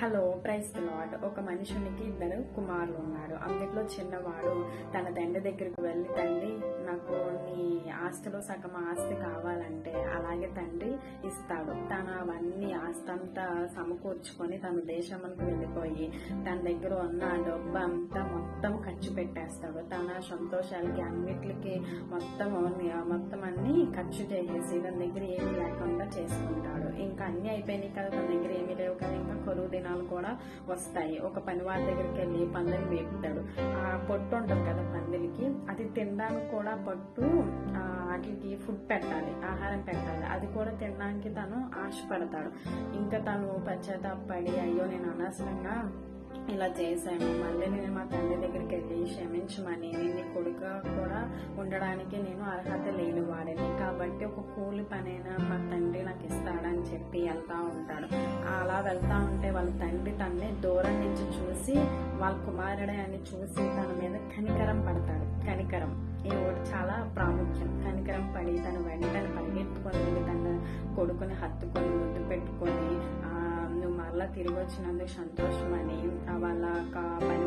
Hello price lord ఒక మనుషునికి ఇద్దరు కుమారులు ఉన్నారు. అందులో చిన్నవాడు తన తండ్రి దగ్గరికి వెళ్ళి తండ్రి నాకు నీ ఆస్తిలో సగం ఆస్తి కావాలంటే అలాగే తండ్రి ఇస్తాడు. తను అవన్నీ ఆస్తి అంతా సమకూర్చుకొని తన దేశంలోకి వెళ్ళిపోయి తన దగ్గర ఉన్న డబ్బు అంతా మొత్తం ఖర్చు పెట్టేస్తాడు. తన సంతోషాలకి అన్నిటికి మొత్తం మొత్తం అన్ని ఖర్చు చేసేసి తన దగ్గర ఏమీ లేకుండా చేసుకుంటాడు. ఇంకా అన్ని అయిపోయినాయి కదా తన దగ్గర ఏమీ లేవు కదా ఇంకా. దినాలు కూడా వస్తాయి. ఒక పనివాడి దగ్గరికి వెళ్ళి పందిని మేపుతాడు. ఆ పొట్టు ఉంటుంది కదా పందిరికి అది తినడానికి కూడా పట్టు ఆ, వాటికి ఫుడ్ పెట్టాలి ఆహారం పెట్టాలి. అది కూడా తినడానికి తను ఆశపడతాడు. ఇంకా తను పశ్చాత్తాపడి అయ్యో నేను అనవసరంగా ఇలా చేశాను. మళ్ళీ నేను మా తండ్రి దగ్గరికి వెళ్ళి క్షమించమని నేను నీ కొడుకు కూడా ఉండడానికి నేను అర్హత లేని వాడిని. కాబట్టి ఒక కూలి పనైనా మా తండ్రి నాకు ఇస్తాడని చెప్పి వెళ్తా ఉంటాడు. అలా వెళ్తా ఉంటే వాళ్ళ తండ్రి తన్ని దూరం నుంచి చూసి వాళ్ళ కుమారుడే అని చూసి తన మీద కనికరం పడతాడు. కనికరం. ఈ ఒకటి చాలా ప్రాముఖ్యం. కనికరం పడి తను వెంటనే పరిగెత్తుకొని తన కొడుకుని హత్తుకొని ముద్దు పెట్టుకొని మరలా తిరిగి వచ్చినందుకు సంతోషమని ఆ వాళ్ళ ఒక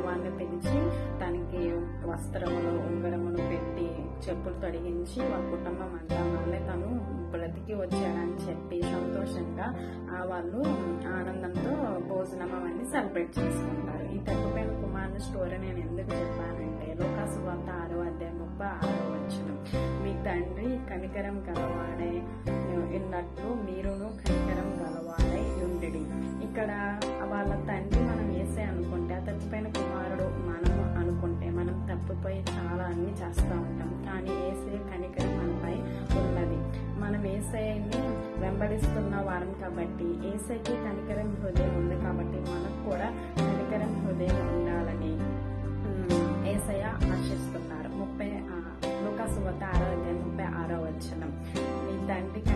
వాళ్ళని పిలిచి తనకి వస్త్రములు ఉంగరములు పెట్టి చెప్పులు తొడిగించి వాళ్ళ కుటుంబం అంతా మళ్ళీ తను బ్రతికి వచ్చాడని చెప్పి సంతోషంగా ఆ వాళ్ళు ఆనందంతో భోజనం అవన్నీ సెలబ్రేట్ చేసుకుంటారు. ఈ తగ్గిపోయిన కుమారుని స్టోరీ నేను ఎందుకు చెప్పానంటే లోకాసు వార్త ఆరో అధ్యాయం ముప్పై ఆరో వచ్చిన మీ తండ్రి కనికరం కలవాడే ఉన్నట్లు మీరును ఇక్కడ వాళ్ళ తండ్రి మనం వేసే అనుకుంటే ఆ తప్పిపోయిన కుమారుడు మనము అనుకుంటే మనం తప్పిపోయి చాలా అన్ని చేస్తూ ఉంటాం. కానీ వేసే కనికరం మనపై ఉన్నది. మనం ఏసైని వెంబడిస్తున్న వారం కాబట్టి ఏసైకి కనికరం హృదయం ఉంది కాబట్టి మనకు కూడా కనికరం హృదయం ఉండాలని ఏసయ ఆశిస్తున్నారు. ముప్పై లోకాసువత ఆరో ముప్పై ఆరో వచ్చిన మీ తండ్రికి